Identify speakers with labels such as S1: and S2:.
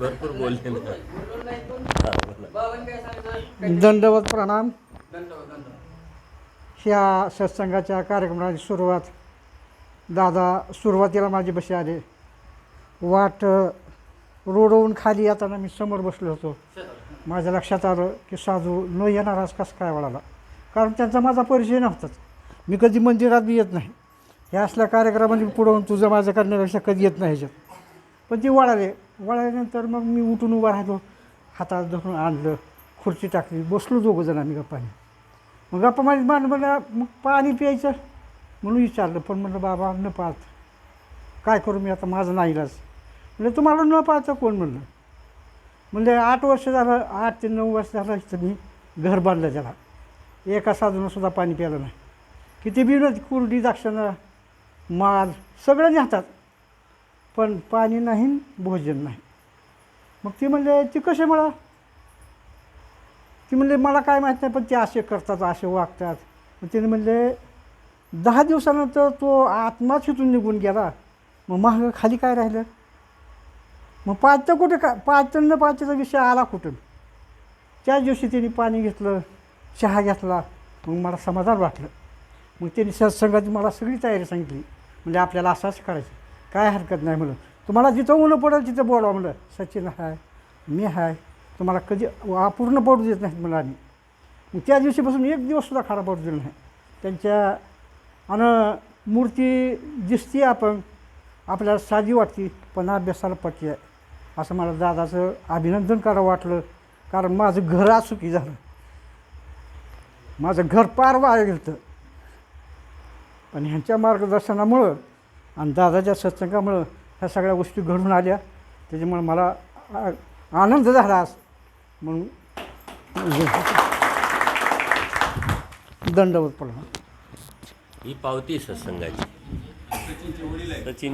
S1: भरपूर बोलले हा.
S2: दंडवत प्रणाम. ह्या सत्संगाच्या कार्यक्रमाची सुरुवात दादा सुरुवातीला माझी बशी आले. वाट अ, रोडवरून खाली येताना मी समोर बसलो होतो. माझ्या लक्षात आलं की साधू न येणाराच कसं काय वळाला? कारण त्यांचा माझा परिचय नव्हताच. मी कधी मंदिरात बी येत नाही. ह्या असल्या कार्यक्रमाने पुढं तुझं माझं करण्यापेक्षा कधी येत नाही ह्याच्यात. पण ती वळाले. वळल्यानंतर मग मी उठून उभा राहिलो हातात धरून आणलं खुर्ची टाकली बसलो दोघंजण आम्ही गप्पाने. मग गप्पा माझी मान म्हणलं मग पाणी प्यायचं? म्हणून विचारलं पण म्हणलं बाबा न पाहत. काय करू मी आता? माझं नाही म्हणजे तुम्हाला न पाहतं कोण म्हणलं? म्हणजे आठ वर्ष झालं आठ ते नऊ वर्ष झालं इथं मी घर बांधलं त्याला. एका साधूनसुद्धा पाणी प्यायलं नाही. किती बी कुरडी दाक्षणं माल सगळं नेतात. पण पाणी नाही भोजन नाही. मग ती म्हणले ती कसे मला? ती म्हणले मला काय माहीत नाही पण ते असे करतात असे वागतात. मग तिने म्हणले दहा दिवसानंतर तो आत्माच इथून निघून गेला. मग महाग खाली काय राहिलं? मग पाचतं कुठे का पाचतं न पाचचा विषय आला कुठून? त्याच दिवशी तिने पाणी घेतलं चहा घेतला मग मला समाधान वाटलं. मग त्यांनी सत्संगाची मला सगळी तयारी सांगितली. म्हणजे आपल्याला असं असं करायचं काय हरकत नाही म्हणलं. तुम्हाला जिथं मुलं पडेल तिथं बोलवा म्हणलं. सचिन हाय मी हाय तुम्हाला कधी अपूर्ण पडू देत नाहीत म्हणलं आम्ही. मग त्या दिवशीपासून एक दिवससुद्धा खराब पडू दिला नाही. त्यांच्या आणि मूर्ती दिसते आपण आपल्याला साधी वाटते पण अभ्यासाला पटली आहे असं मला दादाचं अभिनंदन करावं वाटलं कारण माझं घर आसुकी झालं. माझं घर पार वाया गेलं पण ह्यांच्या मार्गदर्शनामुळं आणि दादाच्या सत्संगामुळं ह्या सगळ्या गोष्टी घडून आल्या. त्याच्यामुळे मला आनंद झाला आज. म्हणून दंडवत पडला.
S1: ही पावती सत्संगाची. सचिन